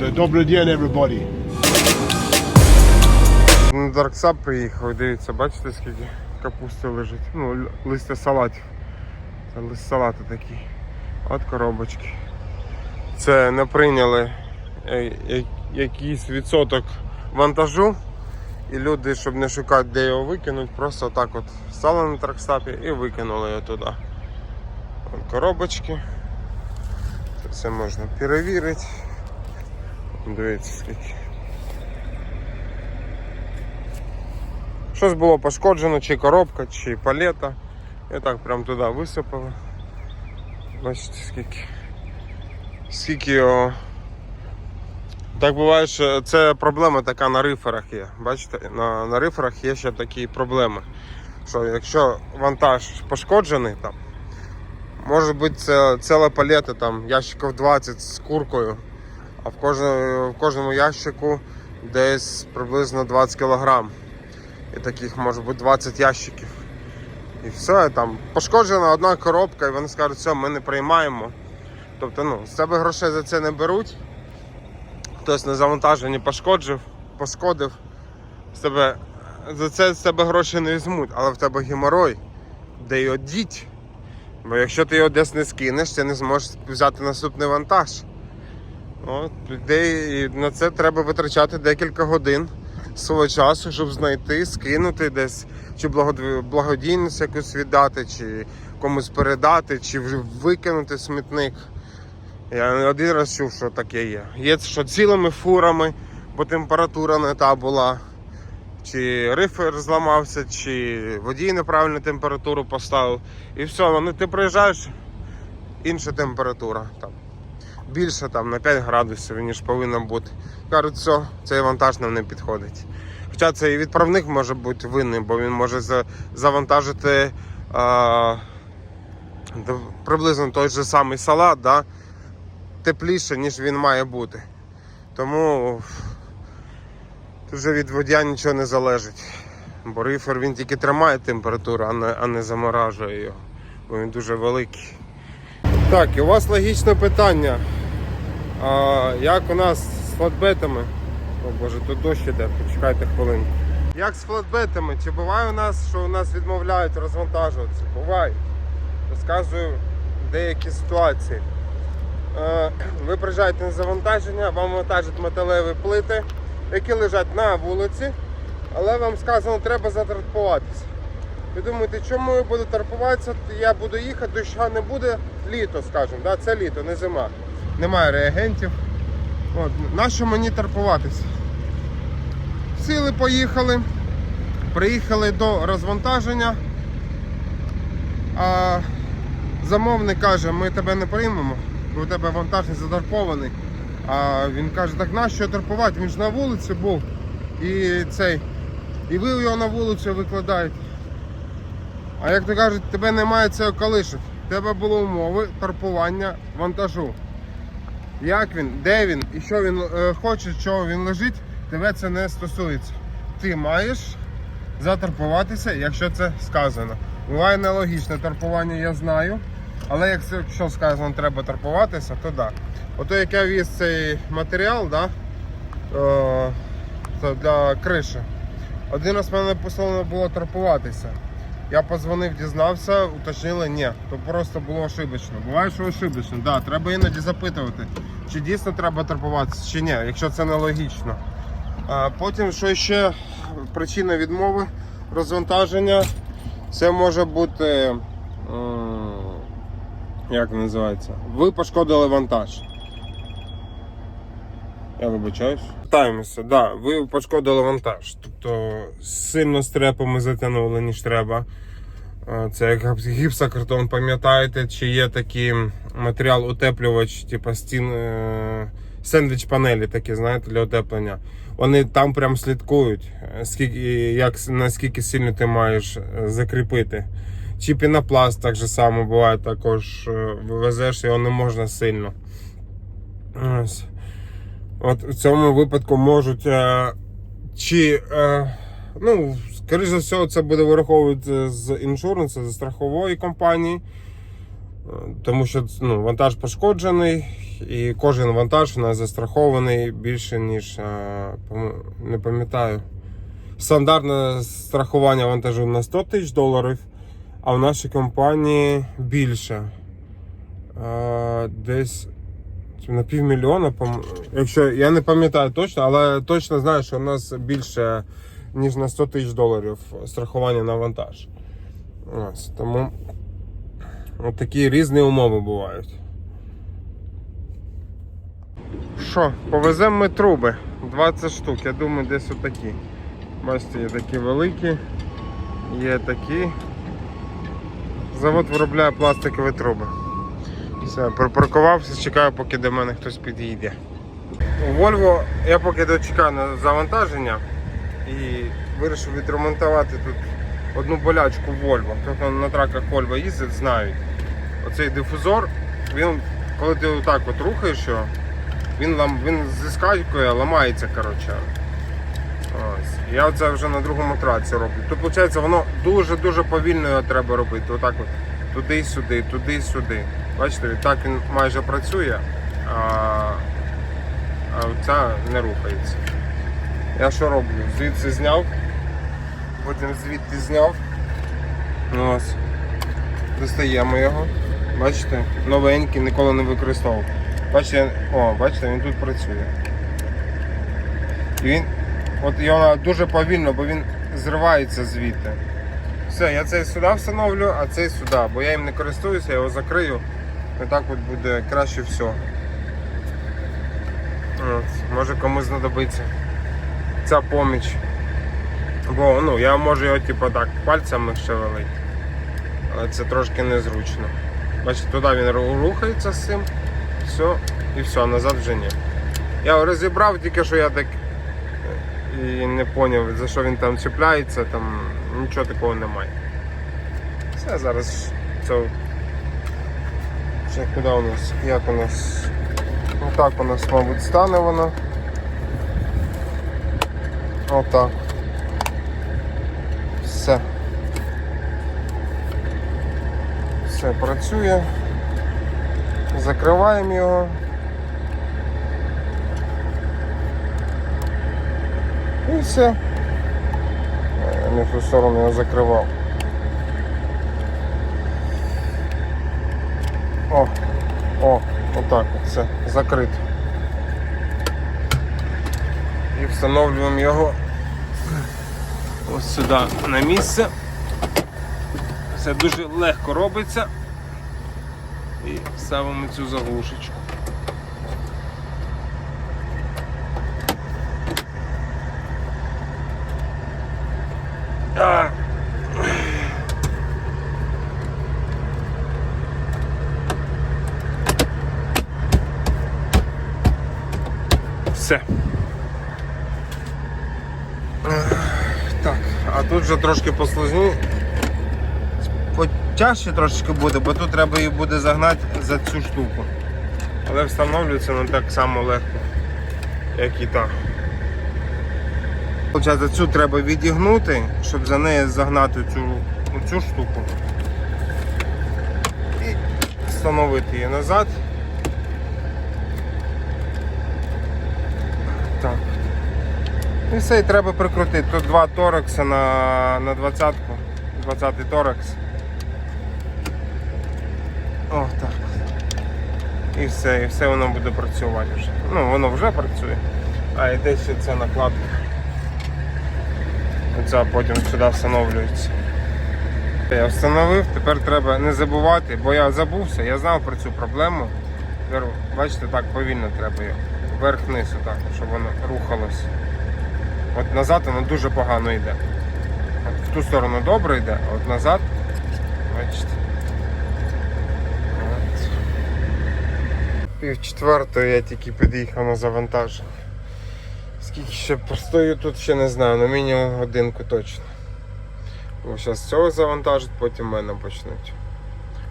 Добрий день, everybody. На Дарксап приїхав, дивіться, бачите, скільки капусти лежить. Ну, листя салатів. Це лист салати такий. От коробочки. Це не прийняли е, якийсь відсоток вантажу. І люди, щоб не шукати, де його викинуть, просто так от стали на тракстапі і викинули його туди. От коробочки. Це все можна перевірити. Дивіться скільки. Щось було пошкоджено, чи коробка, чи палета. І так прям туди висипали. Бачите, скільки. Скільки його. Так буває, що це проблема така на риферах є. Бачите, на, на риферах є ще такі проблеми. Що якщо вантаж пошкоджений, там, може бути це ціла палета, там, ящиків 20 з куркою, а в кожному, в кожному ящику десь приблизно 20 кілограм. І таких може бути 20 ящиків. І все, там пошкоджена одна коробка, і вони скажуть, все, ми не приймаємо. Тобто, ну, з тебе грошей за це не беруть. Хтось на завантаженні пошкоджив, пошкодив, з тебе, за це з тебе гроші не візьмуть, але в тебе геморой, де його діть. Бо якщо ти його десь не скинеш, ти не зможеш взяти наступний вантаж. От, людей, і на це треба витрачати декілька годин свого часу, щоб знайти, скинути десь, чи благодійність якусь віддати, чи комусь передати, чи викинути смітник. Я не один раз чув, що таке є. Є що цілими фурами, бо температура не та була, чи рифер зламався, чи водій неправильну температуру поставив. І все, вони ти приїжджаєш, інша температура. Там. Більше там на 5 градусів, ніж повинна бути. Кажуть, все, цей вантаж нам не підходить. Хоча це і відправник може бути винним, бо він може завантажити а, приблизно той же самий салат, да, тепліше, ніж він має бути. Тому тут вже від водія нічого не залежить. Бо рифер він тільки тримає температуру, а не, а не заморажує його, бо він дуже великий. Так, і у вас логічне питання. А, як у нас з флатбетами? О боже, тут дощ іде, почекайте хвилинку. Як з флатбетами? Чи буває у нас, що у нас відмовляють розвантажуватися? Буває. Розказую деякі ситуації. Е, Ви приїжджаєте на завантаження, вам вантажать металеві плити, які лежать на вулиці, але вам сказано, треба затрапуватися. Ви думаєте, чому я буду тарпуватися? Я буду їхати, доща не буде літо, скажімо, да? це літо, не зима. Немає реагентів. От, нащо мені тарпуватися? Сіли, поїхали, приїхали до розвантаження, а замовник каже, ми тебе не приймемо, бо у тебе вантаж не затарпований. А він каже, так нащо тарпувати? Він ж на вулиці був. І цей. І ви його на вулицю викладаєте. А як то кажуть, тебе немає цього колишить. В тебе були умови тарпування вантажу. Як він, де він і що він е, хоче, що він лежить, тебе це не стосується. Ти маєш затарпуватися, якщо це сказано. Буває нелогічне тарпування, я знаю. Але якщо сказано, треба тарпуватися, то так. Ото як я віз цей матеріал, да, е, це для криші. Один раз мене послано було тарпуватися. Я позвонив, дізнався, уточнили, ні, то просто було ошибочно. Буває, що ошибочно, да, треба іноді запитувати, чи дійсно треба тарпуватися, чи ні, якщо це нелогічно. А потім, що ще причина відмови розвантаження, це може бути. Як називається? Ви пошкодили вантаж. Я вибачаюсь. Питаємося, да, ви пошкодили вантаж. Тобто сильно стрепами затягнули, ніж треба. Е, Це як гіпс- гіпсокартон, пам'ятаєте, чи є такий матеріал утеплювач, типу стін е, сендвіч панелі, такі, знаєте, для утеплення. Вони там прям слідкують, е, скільки, як, наскільки сильно ти маєш закріпити. Чи пінопласт так же само буває, також е, везеш його не можна сильно. Ось. От в цьому випадку можуть. Е, чи, е, ну, скоріш за все, це буде вираховувати з іншуренсу, з страхової компанії. Е, Тому що ну, вантаж пошкоджений І кожен вантаж у нас застрахований більше, ніж, не пам'ятаю. Стандартне страхування вантажу на 100 тисяч доларів, а в нашій компанії більше. Десь на півмільйона, якщо я не пам'ятаю точно, але точно знаю, що у нас більше ніж на 100 тисяч доларів страхування на вантаж. Ось, тому от такі різні умови бувають. Що, повеземо ми труби 20 штук, я думаю, десь отакі. Бачите, є такі великі, є такі. Завод виробляє пластикові труби. Все, припаркувався, чекаю, поки до мене хтось підійде. У Volvo я поки дочекаю на завантаження і вирішив відремонтувати тут одну болячку Volvo. Хто на траках Volvo їздить, знають. Оцей дифузор, він, коли ти отак от рухаєш його, він, він зіскакує, ламається. коротше. Ось. Я це вже на другому траці роблю. Тут виходить, воно дуже-дуже повільно його треба робити. Отак от туди-сюди, туди-сюди. Бачите, так він майже працює, а, а ця не рухається. Я що роблю? Звідси зняв, потім звідти зняв. Ну, Ось. Достаємо його. Бачите, новенький, ніколи не використовував. Бачите, о, бачите, він тут працює. І він, от його дуже повільно, бо він зривається звідти. Все, я цей сюди встановлю, а цей сюди, бо я їм не користуюся, я його закрию. І так от буде краще все. От, може комусь знадобиться ця поміч. Бо ну, я можу його типу так пальцями шевелити. Але це трошки незручно. Бачите, туди він рухається з цим, все, і все, а назад вже ні. Я розібрав, тільки що я так е, і не зрозумів, за що він там чіпляється, там нічого такого немає. Все, зараз це. Ще куди у нас? Як у нас? Ну так у нас, мабуть, стане воно. Отак. Все. Все працює. Закриваємо його. І все. Не в ту сторону я закривав. О, о, отак от все, закрито. І встановлюємо його ось сюди на місце. Все дуже легко робиться. І ставимо цю заглушечку. А. Все. Так, а тут вже трошки посложні. Потяжче трошечки буде, бо тут треба її буде загнати за цю штуку. Але встановлюється не так само легко, як і та. Получається, цю треба відігнути, щоб за неї загнати цю, цю штуку. І встановити її назад. Так. І все, і треба прикрутити. Тут два торекса на, на 20-ку. 20-й торекс. О, так. І все, і все воно буде працювати вже. Ну, воно вже працює. А і десь ця накладка. Оця потім сюди встановлюється. Я встановив, тепер треба не забувати, бо я забувся, я знав про цю проблему. Бачите, так повільно треба його. Вверх-вниз, отак, щоб воно рухалось. От назад воно дуже погано йде. От в ту сторону добре йде, а от назад, бачите. Пів четвертої я тільки під'їхав на завантаження. Скільки ще постою тут ще не знаю, на мінімум годинку точно. Бо зараз цього завантажать, потім мене почнуть.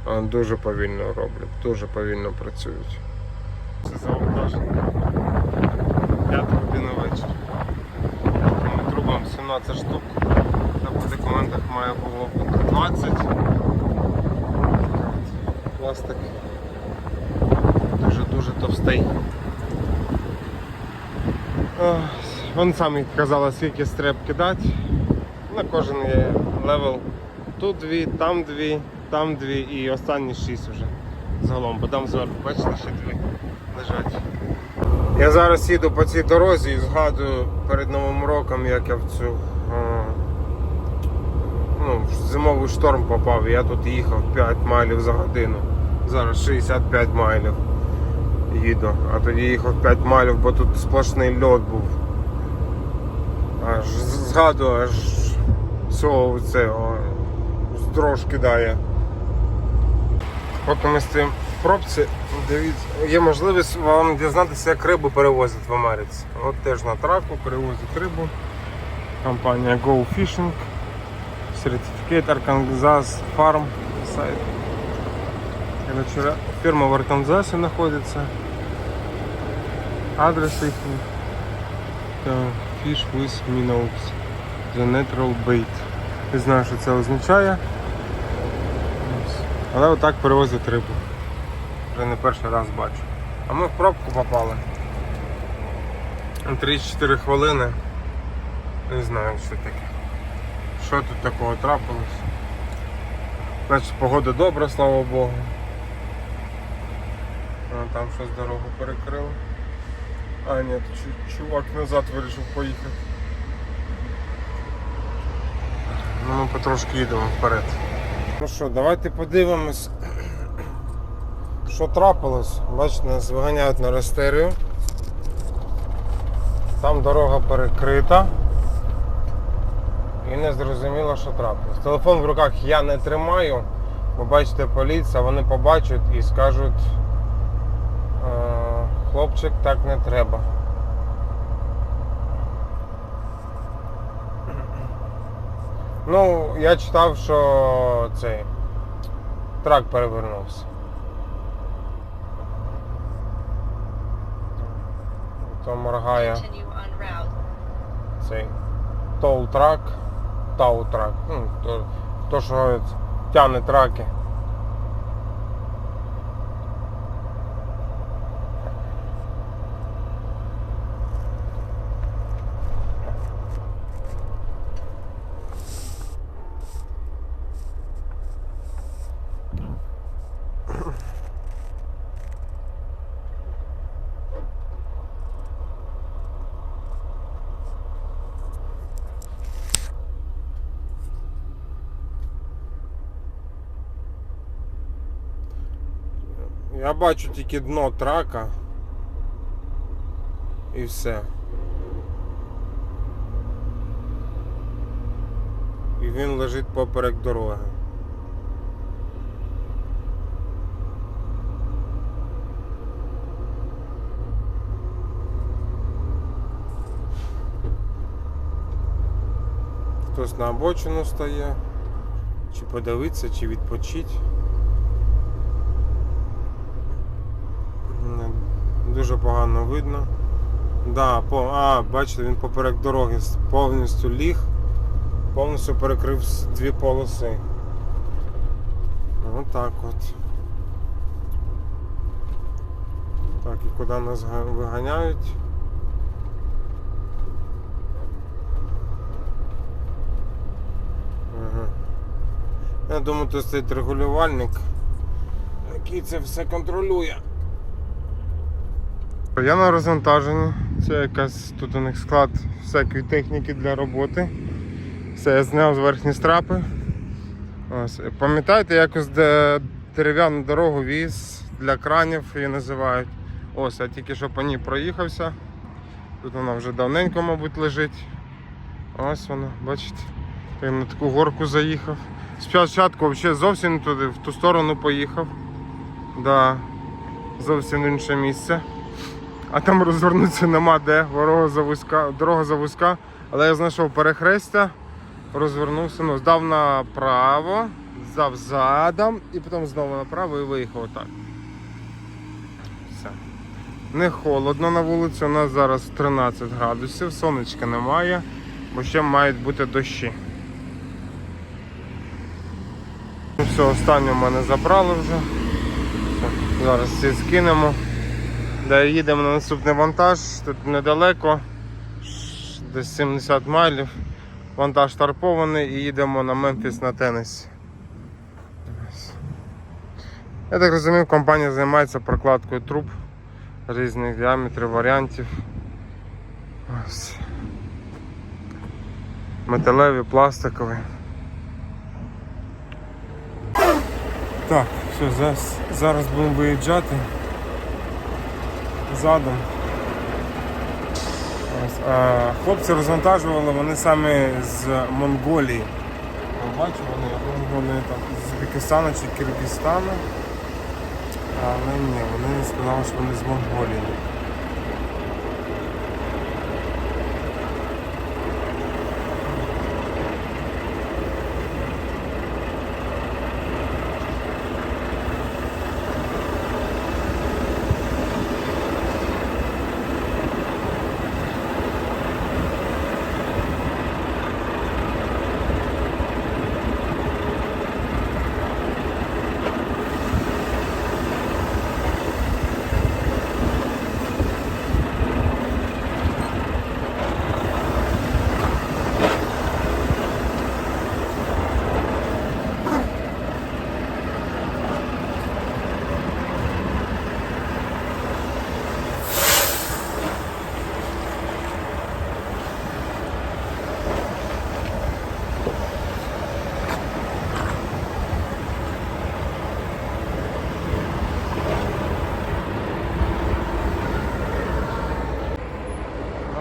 А дуже повільно роблять, дуже повільно працюють. Це завантаження. П'ята година вечора. Тому 17 штук. Та по документах має було бути 20. Пластик дуже дуже товстий. Ох, Вони самі казали, скільки стриб кидати. На кожен є левел. Тут дві, там дві, там дві і останні шість вже загалом, бо там зверху, бачите, ще дві лежать. Я зараз їду по цій дорозі і згадую перед Новим роком, як я в цю е, ну, в зимовий шторм попав. Я тут їхав 5 майлів за годину. Зараз 65 майлів їду. А тоді їхав 5 майлів, бо тут сплошний льот був. Аж згадую, аж цього цього з дрож кидає. Поки ми стоїмо в пробці, дивіться, є можливість вам дізнатися, як рибу перевозять в Америці. От теж на траку перевозять рибу. Компанія Go Fishing. Сертифікат Arkansas Farm сайт. Фирма в Арканзасе находится. Адрес их. Fish with Minnows. The Natural Bait. Не знаю, що це означає. Але отак перевозять рибу. Вже не перший раз бачу. А ми в пробку попали. 3-4 хвилини. Не знаю, що таке. Що тут такого трапилось? Значить, погода добра, слава Богу. Там щось дорогу перекрило. А, ні, чувак назад вирішив поїхати. Ну, ми потрошки їдемо вперед. Ну що, давайте подивимось, що трапилось. Бачите, нас виганяють на рестерію. Там дорога перекрита. І не зрозуміло, що трапилось. Телефон в руках я не тримаю, бо бачите, поліція, вони побачать і скажуть, «Е, хлопчик, так не треба. Ну, я читав, що цей трак перевернувся. То моргає. Цей. Тоу-трак, тау-трак, ну, то, то що тягне траки. Я бачу тільки дно трака. І все. І він лежить поперек дороги. Хтось на обочину стає, чи подивитися, чи відпочить. Не- Дуже погано видно. Да, по, а, бачите, він поперек дороги повністю ліг, повністю перекрив дві полоси. Отак от. Так, і куди нас виганяють? Я думаю, тут стоїть регулювальник, який це все контролює. Я на розвантаженні. Це якась тут у них склад всякої техніки для роботи. Все, я зняв з верхні страпи. Ось. Пам'ятаєте, якось де дерев'яну дорогу віз для кранів її називають. Ось, я тільки що по ній проїхався. Тут вона вже давненько, мабуть, лежить. Ось вона, бачите. Я на таку горку заїхав. Спочатку взагалі зовсім туди, в ту сторону поїхав. Да, зовсім інше місце. А там розвернутися нема де, дорога завузька, дорога завузька. Але я знайшов перехрестя, розвернувся, ну, здав направо, здав задом і потім знову направо і виїхав отак. Все. Не холодно на вулиці, у нас зараз 13 градусів, сонечка немає, бо ще мають бути дощі. Ну, Все, останнє в мене забрали вже. Все, зараз всі скинемо. Де їдемо на наступний вантаж, тут недалеко, десь 70 майлів. Вантаж тарпований і їдемо на Мемфіс на Теннесі. Я так розумію, компанія займається прокладкою труб різних діаметрів, варіантів. Ось. Металеві, пластикові. Так, все, зараз, зараз будемо виїжджати а, хлопці розвантажували, вони саме з Монголії. Бачу, вони, вони там з Узбекистану чи Киргизстану. Але ні, вони сказали, що вони з Монголії.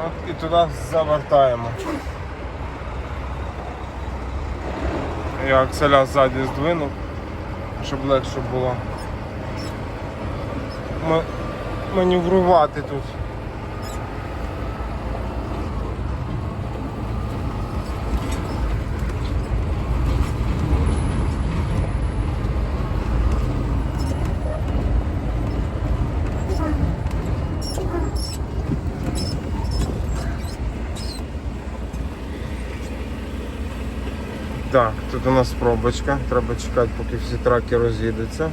От і туди завертаємо. Я акселя ззаді здвинув, щоб легше було ма- маневрувати тут. Так, тут у нас пробочка. Треба чекати, поки всі траки роз'їдуться.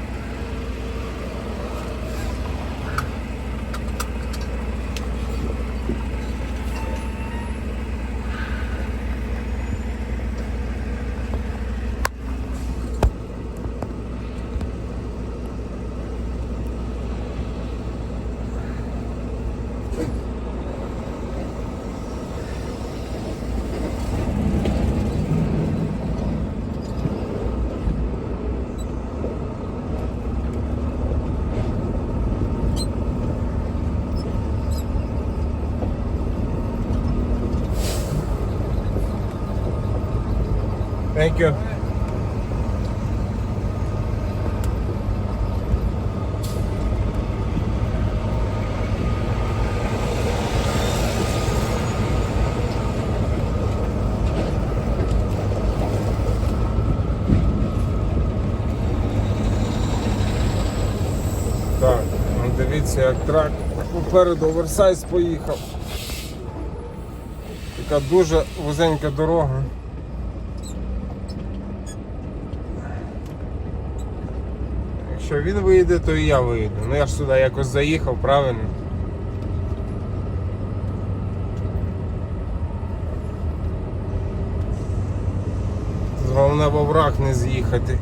Thank you. Так, ну дивіться, як трак попереду оверсайз поїхав. Така дуже вузенька дорога. Якщо він вийде, то і я вийду. Ну я ж сюди якось заїхав, правильно? Тут Головне в овраг не з'їхати.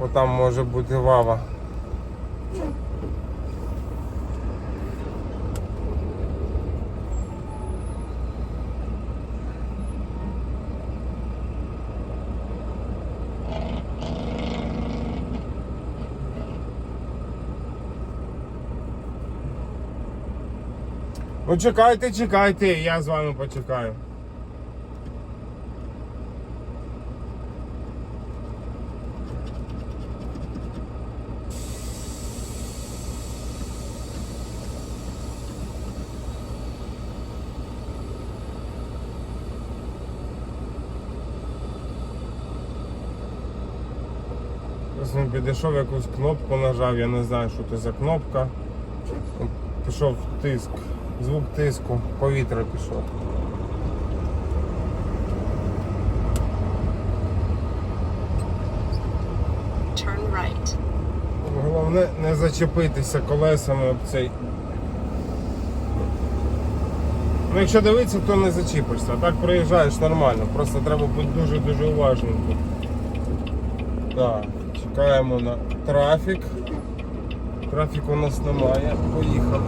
Бо там може бути лава. Ну чекайте, чекайте, я з вами почекаю. Підійшов, якусь кнопку нажав, я не знаю, що це за кнопка. Пішов тиск, звук тиску, повітря пішов. Turn right. Головне не зачепитися колесами об цей. Ну, якщо дивитися, то не зачіпишся. А так проїжджаєш нормально. Просто треба бути дуже-дуже уважним. Так, чекаємо на трафік. Трафіку у нас немає. Поїхав.